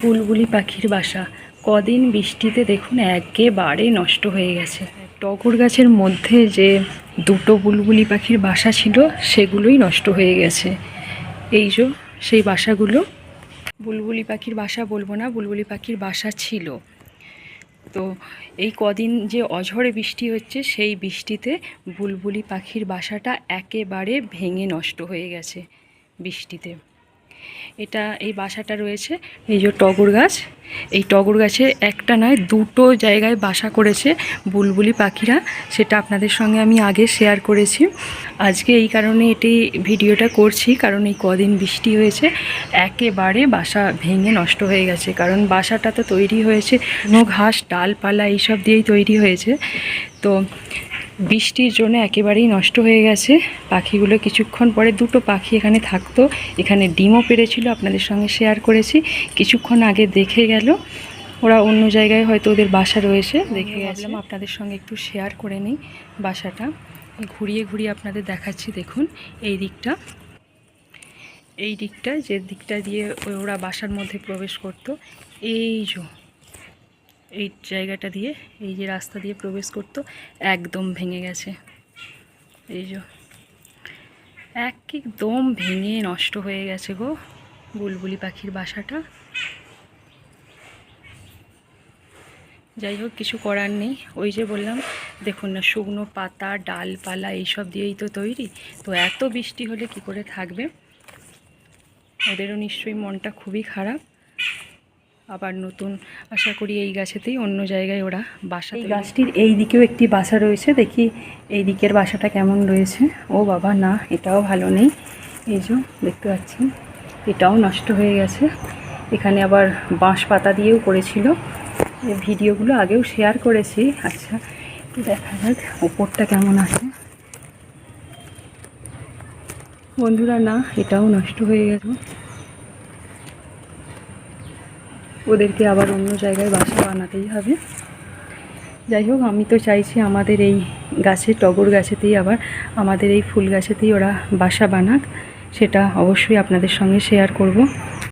বুলবুলি পাখির বাসা। কদিন বৃষ্টিতে দেখুন একেবারে নষ্ট হয়ে গেছে। টগর গাছের মধ্যে যে দুটো বুলবুলি পাখির বাসা ছিল, সেগুলোই নষ্ট হয়ে গেছে। এই যে সেই বাসাগুলো, বুলবুলি পাখির বাসা বলব না, বুলবুলি পাখির বাসা ছিল। তো এই কদিন যে অঝড়ে বৃষ্টি হচ্ছে, সেই বৃষ্টিতে বুলবুলি পাখির বাসাটা একেবারে ভেঙে নষ্ট হয়ে গেছে বৃষ্টিতে। এটা এই বাসাটা রয়েছে, এই যে টগর গাছ। এই টগর গাছে একটা নয়, দুটো জায়গায় বাসা করেছে বুলবুলি পাখিরা। সেটা আপনাদের সঙ্গে আমি আগে শেয়ার করেছি। আজকে এই কারণে এটি ভিডিওটা করছি, কারণ এই কদিন বৃষ্টি হয়েছে, একেবারে বাসা ভেঙে নষ্ট হয়ে গেছে। কারণ বাসাটা তো তৈরি হয়েছে ঘাস, ডালপালা এইসব দিয়েই তৈরি হয়েছে। তো বৃষ্টির জন্য একেবারেই নষ্ট হয়ে গেছে। পাখিগুলো কিছুক্ষণ পরে দুটো পাখি এখানে থাকতো। এখানে ডিমও পেরেছিল, আপনাদের সঙ্গে শেয়ার করেছি। কিছুক্ষণ আগে দেখে গেল। ওরা অন্য জায়গায় হয়তো ওদের বাসা রয়েছে। দেখে গেলাম আপনাদের সঙ্গে একটু শেয়ার করে নিই বাসাটা। ঘুরিয়ে ঘুরিয়ে আপনাদের দেখাচ্ছি, দেখুন, এই দিকটা। এই দিকটা যে দিকটা দিয়ে ওরা বাসার মধ্যে প্রবেশ করতো, এই যে। এই জায়গাটা দিয়ে, এই যে রাস্তা দিয়ে প্রবেশ করতো, একদম ভেঙে গেছে। এই যে, একদম ভেঙে নষ্ট হয়ে গেছে গো বুলবুলি পাখির বাসাটা। যাই হোক, কিছু করার নেই। ওই যে বললাম, দেখুন না, শুকনো পাতা, ডালপালা, এইসব দিয়েই তো তৈরি। তো এত বৃষ্টি হলে কি করে থাকবে? ওদেরও নিশ্চয়ই মনটা খুবই খারাপ। আবার নতুন আশা করি এই গাছেতেই অন্য জায়গায় ওরা বাসা এই গাছটির এই দিকেও একটি বাসা রয়েছে দেখি এই দিকের বাসাটা কেমন রয়েছে। ও বাবা না এটাও ভালো নেই। এই যে দেখতে পাচ্ছেন এটাও নষ্ট হয়ে গেছে। এখানে আবার বাঁশ পাতা দিয়েও করেছিল। ভিডিওগুলো আগেও শেয়ার করেছি। আচ্ছা দেখা যাক ওপরটা কেমন আছে। বন্ধুরা না এটাও নষ্ট হয়ে গেছে। ওদেরকে আবার অন্য জায়গায় বাসা বানাতেই হবে। যাই হোক, আমি তো চাইছি আমাদের এই গাছে, টগর গাছেতেই আবার, আমাদের এই ফুল গাছেতেই ওরা বাসা বানাক। সেটা অবশ্যই আপনাদের সঙ্গে শেয়ার করব।